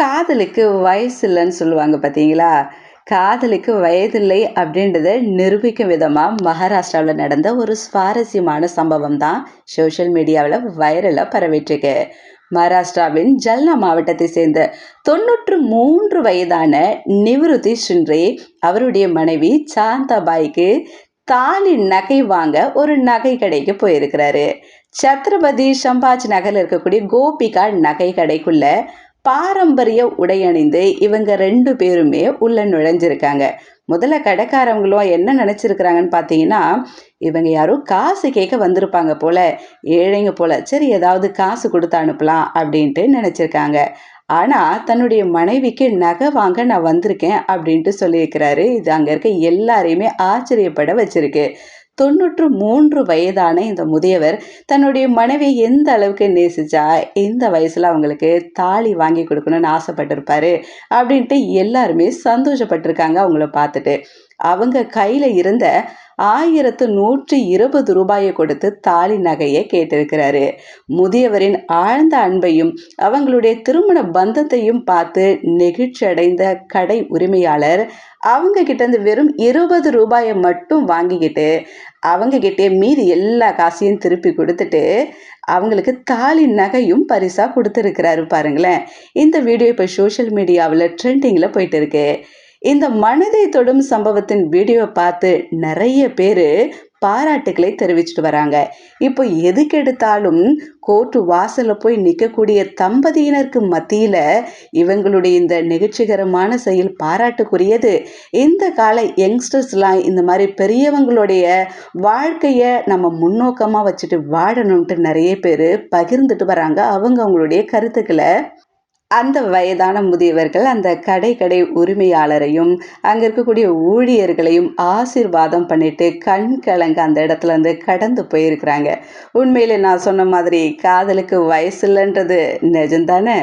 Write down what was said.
காதலுக்கு வயசு இல்லைன்னு சொல்லுவாங்க பார்த்தீங்களா? காதலுக்கு வயதில்லை அப்படின்றத நிரூபிக்கும் விதமாக மகாராஷ்டிராவில் நடந்த ஒரு சுவாரஸ்யமான சம்பவம் தான் சோஷியல் மீடியாவில் வைரலாக பரவிட்டுருக்கு. மகாராஷ்டிராவின் ஜல்னா மாவட்டத்தை சேர்ந்த தொண்ணூற்று மூன்று வயதான நிவிருத்தி ஷின்றே அவருடைய மனைவி சாந்தாபாய்க்கு தாலி நகை வாங்க ஒரு நகை கடைக்கு போயிருக்கிறாரு. சத்ரபதி சம்பாஜ் நகரில் இருக்கக்கூடிய கோபிகா நகை கடைக்குள்ள பாரம்பரிய உடை அணிந்து இவங்க ரெண்டு பேருமே உள்ள நுழைஞ்சிருக்காங்க. முதல்ல கடைக்காரவங்களும் என்ன நினச்சிருக்கிறாங்கன்னு பார்த்தீங்கன்னா இவங்க யாரும் காசு கேட்க வந்திருப்பாங்க போல ஏழைங்க போல. சரி ஏதாவது காசு கொடுத்து அனுப்பலாம் அப்படின்ட்டு நினச்சிருக்காங்க. ஆனால் தன்னுடைய மனைவிக்கு நகை வாங்க நான் வந்திருக்கேன் அப்படின்ட்டு சொல்லியிருக்கிறாரு. இது அங்கே இருக்க எல்லாரையுமே ஆச்சரியப்பட வச்சிருக்கு. தொண்ணூற்று மூன்று வயதான இந்த முதியவர் தன்னுடைய மனைவி எந்த அளவுக்கு நேசிச்சா இந்த வயசில் அவங்களுக்கு தாலி வாங்கி கொடுக்கணும்னு ஆசைப்பட்டிருப்பாரு அப்படின்ட்டு எல்லாருமே சந்தோஷப்பட்டிருக்காங்க அவங்கள பார்த்துட்டு. அவங்க கையில் இருந்த ஆயிரத்து நூற்றி இருபது ரூபாயை கொடுத்து தாலி நகையை கேட்டிருக்கிறாரு. முதியவரின் ஆழ்ந்த அன்பையும் அவங்களுடைய திருமண பந்தத்தையும் பார்த்து நெகிழ்ச்சி அடைந்த கடை உரிமையாளர் அவங்க கிட்டேருந்து வெறும் இருபது ரூபாயை மட்டும் வாங்கிக்கிட்டு அவங்க கிட்டே மீதி எல்லா காசையும் திருப்பி கொடுத்துட்டு அவங்களுக்கு தாலி நகையும் பரிசாக கொடுத்துருக்கிறாரு பாருங்களேன். இந்த வீடியோ இப்போ சோஷியல் மீடியாவில் ட்ரெண்டிங்கில் போயிட்டு இருக்கு. இந்த மனதை தொடும் சம்பவத்தின் வீடியோ பார்த்து நிறைய பேர் பாராட்டுகளை தெரிவிச்சிட்டு வராங்க. இப்போ எதுக்கு எடுத்தாலும் கோர்ட்டு வாசலில் போய் நிற்கக்கூடிய தம்பதியினருக்கு மத்தியில் இவங்களுடைய இந்த நெகிழ்ச்சிகரமான செயல் பாராட்டுக்குரியது. இந்த கால யங்ஸ்டர்ஸ்லாம் இந்த மாதிரி பெரியவங்களுடைய வாழ்க்கையை நம்ம முன்னோக்கமாக வச்சுட்டு வாழணுன்ட்டு நிறைய பேர் பகிர்ந்துட்டு வராங்க. அவங்க அவங்களுடைய கருத்துக்களை அந்த வயதான முதியவர்கள் அந்த கடை கடை உரிமையாளரையும் அங்கே இருக்கக்கூடிய ஊழியர்களையும் ஆசீர்வாதம் பண்ணிட்டு கண் கலங்க அந்த இடத்துல இருந்து கடந்து போயிருக்கிறாங்க. உண்மையில் நான் சொன்ன மாதிரி காதலுக்கு வயசு இல்லைன்றது நிஜம்தானே?